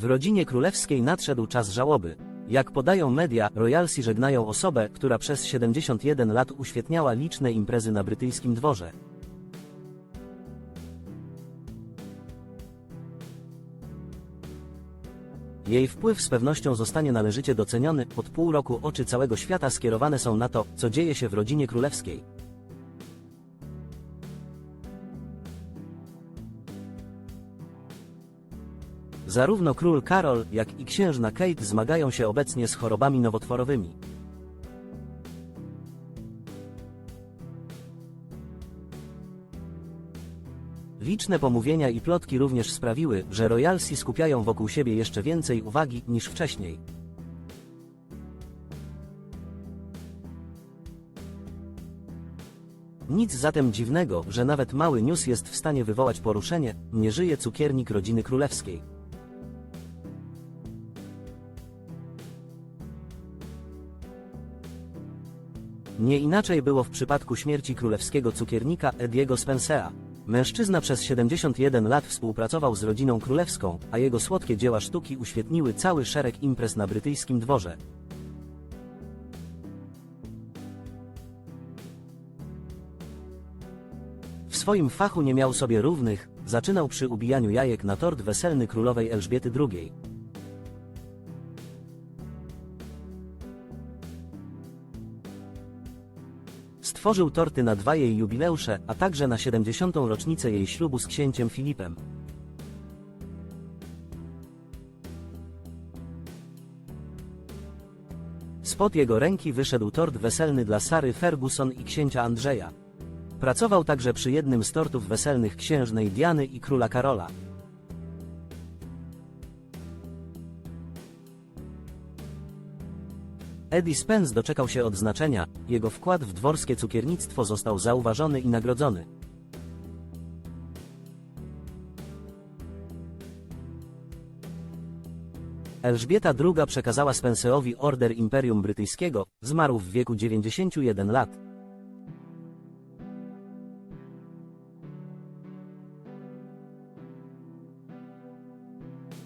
W rodzinie królewskiej nadszedł czas żałoby. Jak podają media, royalsi żegnają osobę, która przez 71 lat uświetniała liczne imprezy na brytyjskim dworze. Jej wpływ z pewnością zostanie należycie doceniony. Od pół roku oczy całego świata skierowane są na to, co dzieje się w rodzinie królewskiej. Zarówno król Karol, jak i księżna Kate zmagają się obecnie z chorobami nowotworowymi. Liczne pomówienia i plotki również sprawiły, że royalsi skupiają wokół siebie jeszcze więcej uwagi niż wcześniej. Nic zatem dziwnego, że nawet mały news jest w stanie wywołać poruszenie, nie żyje cukiernik rodziny królewskiej. Nie inaczej było w przypadku śmierci królewskiego cukiernika Ediego Spencera. Mężczyzna przez 71 lat współpracował z rodziną królewską, a jego słodkie dzieła sztuki uświetniły cały szereg imprez na brytyjskim dworze. W swoim fachu nie miał sobie równych, zaczynał przy ubijaniu jajek na tort weselny królowej Elżbiety II. Stworzył torty na dwa jej jubileusze, a także na 70. rocznicę jej ślubu z księciem Filipem. Spod jego ręki wyszedł tort weselny dla Sary Ferguson i księcia Andrzeja. Pracował także przy jednym z tortów weselnych księżnej Diany i króla Karola. Eddie Spence doczekał się odznaczenia, jego wkład w dworskie cukiernictwo został zauważony i nagrodzony. Elżbieta II przekazała Spencerowi Order Imperium Brytyjskiego, zmarł w wieku 91 lat.